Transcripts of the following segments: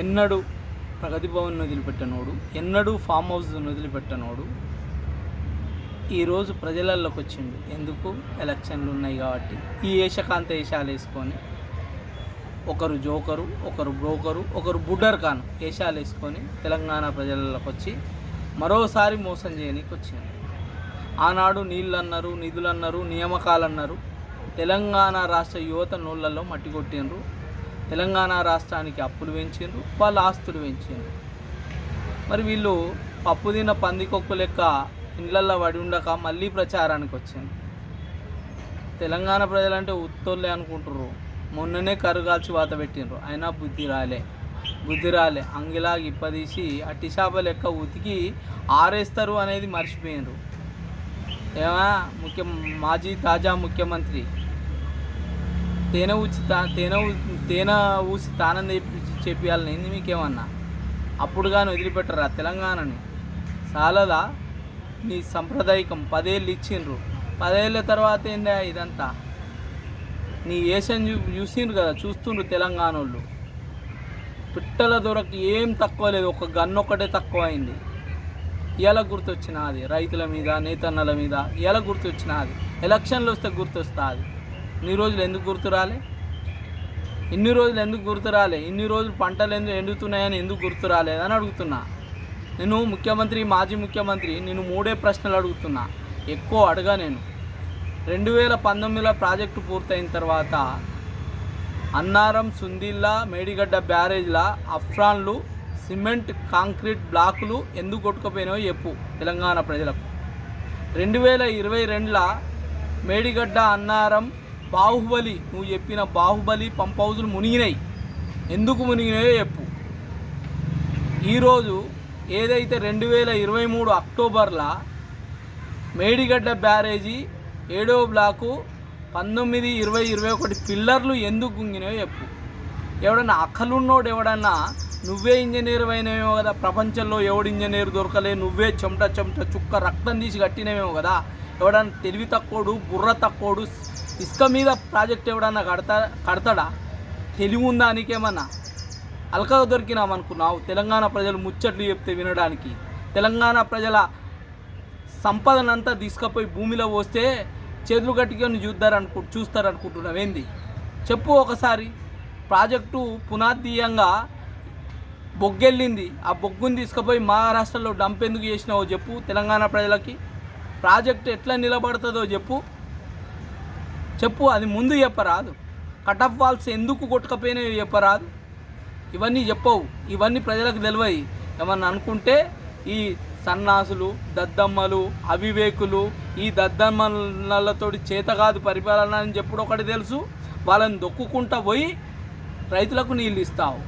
ఎన్నడూ ప్రగతి భవన్ వదిలిపెట్టనోడు ఎన్నడూ farm house వదిలిపెట్టనోడు. ఈరోజు ప్రజలలోకి వచ్చిండు. ఎందుకు? ఎలక్షన్లు ఉన్నాయి కాబట్టి. ఈ ఏషకాంత ఏషాలు వేసుకొని ఒకరు జోకరు ఒకరు బ్రోకరు ఒకరు బుడ్డర్ ఖాన్ ఏషాలు వేసుకొని తెలంగాణ ప్రజలలోకి వచ్చి మరోసారి మోసం చేయడానికి వచ్చింది ఆనాడు నీళ్ళు అన్నారు నిధులు అన్నారు నియామకాలు అన్నారు తెలంగాణ రాష్ట్ర యువత నోళ్ళల్లో మట్టి కొట్టిండ్రు. తెలంగాణ రాష్ట్రానికి అప్పులు పెంచిండ్రు వాళ్ళ ఆస్తులు పెంచిండ్రు. మరి వీళ్ళు పప్పు తిన్న పందికొక్కు లెక్క ఇండ్లల్లో పడి ఉండక మళ్ళీ ప్రచారానికి వచ్చింది తెలంగాణ ప్రజలంటే ఉత్తోళ్ళే అనుకుంటారు మొన్ననే కరుగాల్చి వాత పెట్టిండ్రు. అయినా బుద్ధి రాలే బుద్ధి రాలే. అంగిలా ఇప్పదీసి అట్టి చేప లెక్క ఉతికి ఆరేస్తారు అనేది మర్చిపోయినరు ఏమా ముఖ్య మాజీ తాజా ముఖ్యమంత్రి తేనె ఊచి తా తేనె తేనె ఊసి తానని తెప్పి చెప్పాలని మీకేమన్నా? అప్పుడు కానీ వదిలిపెట్టరా తెలంగాణని? చాలదా నీ సంప్రదాయకం పదేళ్ళు ఇచ్చిండ్రు. పదేళ్ళ తర్వాత ఏందా ఇదంతా? నీ ఏషన్ చూ చూసిండ్రు కదా చూస్తుండ్రు తెలంగాణ వాళ్ళు పిట్టల దొరకు ఏం తక్కువ లేదు ఒక గన్ను ఒక్కటే తక్కువ అయింది. ఎలా గుర్తొచ్చినా అది రైతుల మీద నేతన్నల మీద ఇలా గుర్తొచ్చినా అది. ఎలక్షన్లు వస్తే గుర్తొస్తా అది. ఇన్ని రోజులు ఎందుకు గుర్తు రాలే? ఇన్ని రోజులు ఎందుకు గుర్తు రాలే? ఇన్ని రోజులు పంటలు ఎందుకు ఎండుతున్నాయని ఎందుకు గుర్తు రాలేదని అడుగుతున్నా. నేను ముఖ్యమంత్రి మాజీ ముఖ్యమంత్రి నేను మూడే ప్రశ్నలు అడుగుతున్నా. ఎక్కువ అడగా నేను. రెండు వేల పంతొమ్మిదిలో ప్రాజెక్టు పూర్తయిన తర్వాత అన్నారం సుందిల్లా మేడిగడ్డ బ్యారేజ్ల అఫ్రాన్లు సిమెంట్ కాంక్రీట్ బ్లాకులు ఎందుకు కొట్టుకుపోయినాయో చెప్పు తెలంగాణ ప్రజలకు. రెండు వేల ఇరవై రెండుల మేడిగడ్డ అన్నారం బాహుబలి నువ్వు చెప్పిన బాహుబలి పంప్ హౌజులు మునిగినాయి. ఎందుకు మునిగినాయో చెప్పు. ఈరోజు ఏదైతే రెండు వేల ఇరవై మూడు అక్టోబర్లో మేడిగడ్డ బ్యారేజీ ఏడో బ్లాకు పంతొమ్మిది ఇరవై ఇరవై ఒకటి పిల్లర్లు ఎందుకు గుంగినాయో చెప్పు. ఎవడన్నా అక్కలున్నోడు ఎవడన్నా నువ్వే ఇంజనీర్ అయినవేమో కదా ప్రపంచంలో ఎవడు ఇంజనీర్ దొరకలే నువ్వే చెమట చెమట చుక్క రక్తం తీసి కట్టినవేమో కదా. ఎవడన్నా తెలివి తక్కువడు బుర్ర తక్కువడు ఇసుక మీద ప్రాజెక్ట్ ఎవడన్నా కడతా కడతాడా? తెలివి ఉందా నీకేమన్నా అల్కగా దొరికినామనుకున్నావు తెలంగాణ ప్రజలు ముచ్చట్లు చెప్తే వినడానికి. తెలంగాణ ప్రజల సంపదనంతా తీసుకుపోయి భూమిలో పోస్తే చేతులు కట్టుకొని చూద్దారనుకు చూస్తారనుకుంటున్నావేంది చెప్పు ఒకసారి. ప్రాజెక్టు పునాదీయంగా బొగ్గెళ్ళింది. ఆ బొగ్గుని తీసుకుపోయి మహారాష్ట్రలో డంప్ ఎందుకు చేసినావో చెప్పు తెలంగాణ ప్రజలకి. ప్రాజెక్ట్ ఎట్లా నిలబడుతుందో చెప్పు. చెప్పు అది ముందు చెప్పరాదు. కట్ ఆఫ్ వాల్స్ ఎందుకు కొట్టుకపోయినాయో చెప్పరాదు. ఇవన్నీ చెప్పవు. ఇవన్నీ ప్రజలకు తెలివయి ఏమన్నా అనుకుంటే ఈ సన్నాసులు దద్దమ్మలు అవివేకులు ఈ దద్దమ్మలతోటి చేత కాదు పరిపాలన అని చెప్పుడు ఒకటి తెలుసు. వాళ్ళని దొక్కుకుంటా పోయి రైతులకు నీళ్ళు ఇస్తావు.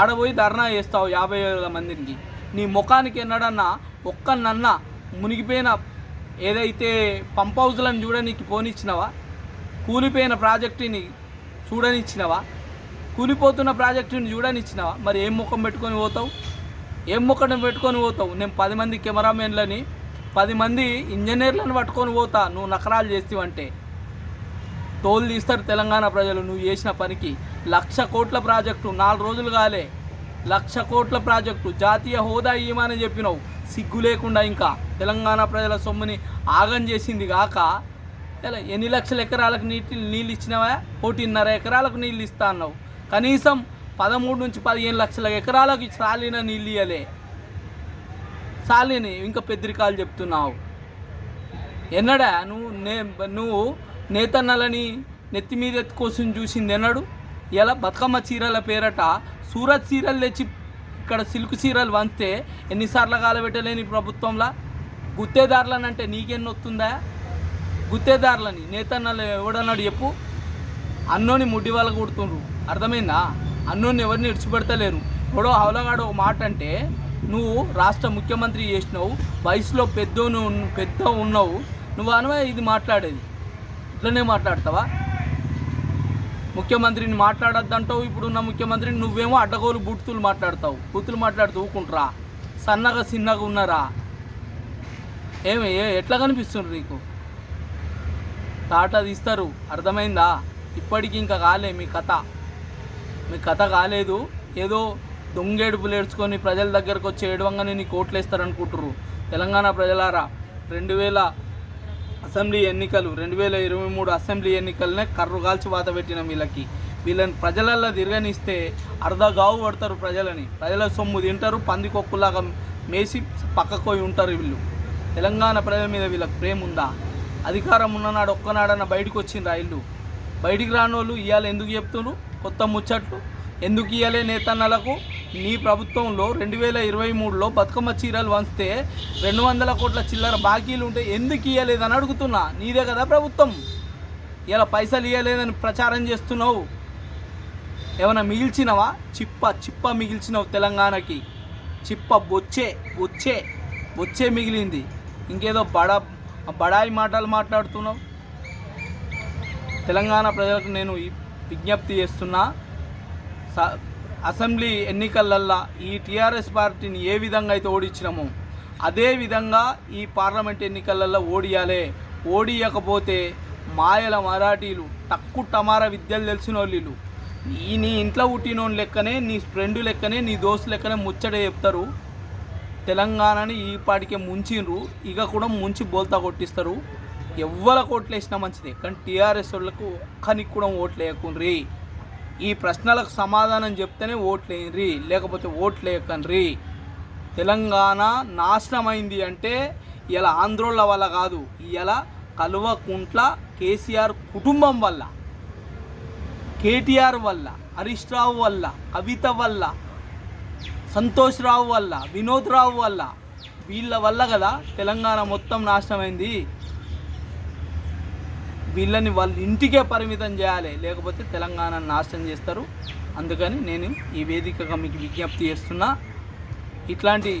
ఆడ పోయి ధర్నా చేస్తావు యాభై వేల మందికి. నీ ముఖానికి ఎన్నడన్నా ఒక్కనన్నా మునిగిపోయిన ఏదైతే పంప్ హౌజ్లను ఫోన్ పోనిచ్చినవా కూలిపోయిన ప్రాజెక్టుని చూడనిచ్చినవా? కూలిపోతున్న ప్రాజెక్టుని చూడనిచ్చినవా? మరి ఏం ముఖం పెట్టుకొని పోతావు? ఏం ముఖం పెట్టుకొని పోతావు? నేను పది మంది కెమెరామెన్లని పది మంది ఇంజనీర్లను పట్టుకొని పోతా నువ్వు నకరాలు చేస్తావంటే. తోలు తీస్తారు తెలంగాణ ప్రజలు నువ్వు చేసిన పనికి. లక్ష కోట్ల ప్రాజెక్టు నాలుగు రోజులు కాలే. లక్ష కోట్ల ప్రాజెక్టు జాతీయ హోదా ఇవ్వమని చెప్పినావు. సిగ్గు లేకుండా ఇంకా తెలంగాణ ప్రజల సొమ్ముని ఆగం చేసింది కాక ఇలా ఎన్ని లక్షల ఎకరాలకు నీటి నీళ్ళు ఇచ్చినావా? ఒకటిన్నర ఎకరాలకు నీళ్ళు ఇస్తా అన్నావు. కనీసం పదమూడు నుంచి పదిహేను లక్షల ఎకరాలకు సాలిన నీళ్ళు ఇవ్వలే సాలిని ఇంకా పెద్దరికాలు చెప్తున్నావు. ఎన్నడా? నువ్వు నే నువ్వు నేతన్నలని నెత్తి మీద ఎత్తుకోసం చూసింది ఎన్నడు? ఇలా బతుకమ్మ చీరల పేరట సూరత్ చీరలు తెచ్చి ఇక్కడ సిల్క్ చీరలు వంచితే ఎన్నిసార్లు కాలబెట్టలేని ప్రభుత్వంలో? గుత్తేదారులనంటే నీకెన్నొస్తుందా వస్తుందా గుత్తేదారులని నేతన్నలు ఎవడన్నాడు చెప్పు. అన్నోని ముడ్డి వాళ్ళ కొడుతుండ్రు. అర్థమైందా? అన్నోని ఎవరిని ఇడిచిపెడతలేరు. ఎవడో హౌలగాడు ఒక మాట అంటే నువ్వు రాష్ట్ర ముఖ్యమంత్రి చేసినావు వయసులో పెద్ద పెద్ద ఉన్నావు నువ్వు అనవా ఇది మాట్లాడేది. ఇట్లనే మాట్లాడతావా? ముఖ్యమంత్రిని మాట్లాడొద్దంటావు ఇప్పుడున్న ముఖ్యమంత్రిని నువ్వేమో అడ్డగోలు బూతులు మాట్లాడతావు. బూతులు మాట్లాడుతూ ఊకుంటురా. సన్నగా చిన్నగా ఉన్నారా? ఏమి ఏ- ఎట్లా కనిపిస్తుంది నీకు? తాట తీస్తారు. అర్థమైందా? ఇప్పటికి ఇంకా కాలే మీ కథ. మీ కథ కాలేదు. ఏదో దొంగేడుపులు ఏడ్చుకొని ప్రజల దగ్గరకు వచ్చి ఏడవంగానే నీకు ఓట్లు వేస్తారనుకుంటారు తెలంగాణ ప్రజలారా రెండు వేల అసెంబ్లీ ఎన్నికలు రెండు వేల ఇరవై మూడు అసెంబ్లీ ఎన్నికలనే కర్రు కాల్చి వాత పెట్టిన వీళ్ళకి. వీళ్ళని ప్రజలల్లో తిరగనిస్తే అర్ధ గావు పడతారు ప్రజలని. ప్రజల సొమ్ము తింటారు పందికొక్కులాగా మేసి పక్కకు పోయి ఉంటారు వీళ్ళు. తెలంగాణ ప్రజల మీద వీళ్ళకి ప్రేమ ఉందా అధికారం ఉన్ననాడు ఒక్కనాడన్న బయటకు వచ్చింది రైళ్ళు బయటికి రాని వాళ్ళు ఇవాళ ఎందుకు చెప్తున్నారు కొత్త ముచ్చట్లు. ఎందుకు ఇవ్వలే నేతన్నలకు? నీ ప్రభుత్వంలో రెండు వేల ఇరవై మూడులో బతుకమ్మ చీరలు వంచితే రెండు వందల కోట్ల చిల్లర బాకీలు ఉంటే ఎందుకు ఇవ్వలేదని అడుగుతున్నా. నీదే కదా ప్రభుత్వం. ఇలా పైసలు ఇవ్వలేదని ప్రచారం చేస్తున్నావు. ఏమైనా మిగిల్చినవా? చిప్ప చిప్ప మిగిల్చినావు తెలంగాణకి. చిప్ప బొచ్చే బొచ్చే బొచ్చే మిగిలింది. ఇంకేదో బడ బడాయి మాటలు మాట్లాడుతున్నావు? తెలంగాణ ప్రజలకు నేను విజ్ఞప్తి చేస్తున్నా. స- అసెంబ్లీ ఎన్నికలల్లో ఈ టీఆర్ఎస్ పార్టీని ఏ విధంగా అయితే ఓడించినామో అదే విధంగా ఈ పార్లమెంట్ ఎన్నికలలో ఓడియాలే. ఓడియకపోతే మాయల మరాఠీలు తక్కు టమారా విద్యలు తెలిసిన వాళ్ళు ఈ నీ ఇంట్లో పుట్టినోని లెక్కనే నీ ఫ్రెండ్ లెక్కనే నీ దోస్తు లెక్కనే ముచ్చట చెప్తారు. తెలంగాణని ఈ పాటికే ముంచిండ్రు ఇక కూడా ముంచి బోల్తా కొట్టిస్తారు. ఎవ్వల కోట్లు వేసినా మంచిదే. కానీ టీఆర్ఎస్ వాళ్ళకు ఒక్కనికి కూడా ఓట్లు వేయకుండ్రి ఈ ప్రశ్నలకు సమాధానం చెప్తేనే ఓట్లు వేయండి లేకపోతే ఓట్లు వేయకండ్రి తెలంగాణ నాశనమైంది అంటే ఇలా ఆంధ్రోళ్ళ వల్ల కాదు. ఇలా కల్వకుంట్ల కేసీఆర్ కుటుంబం వల్ల కేటీఆర్ వల్ల హరీష్ రావు వల్ల కవిత వల్ల సంతోష్ రావు వల్ల వినోద్ రావు వల్ల వీళ్ళ వల్ల కదా తెలంగాణ మొత్తం నాశనమైంది. వీళ్ళని వాళ్ళ ఇంటికే పరిమితం చేయాలి లేకపోతే తెలంగాణ నాశనం చేస్తారు. అందుకని నేను ఈ వేదికగా మీకు విజ్ఞప్తి చేస్తున్నా ఇట్లాంటి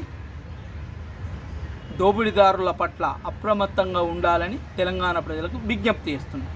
దోపిడీదారుల పట్ల అప్రమత్తంగా ఉండాలని తెలంగాణ ప్రజలకు విజ్ఞప్తి చేస్తున్నా.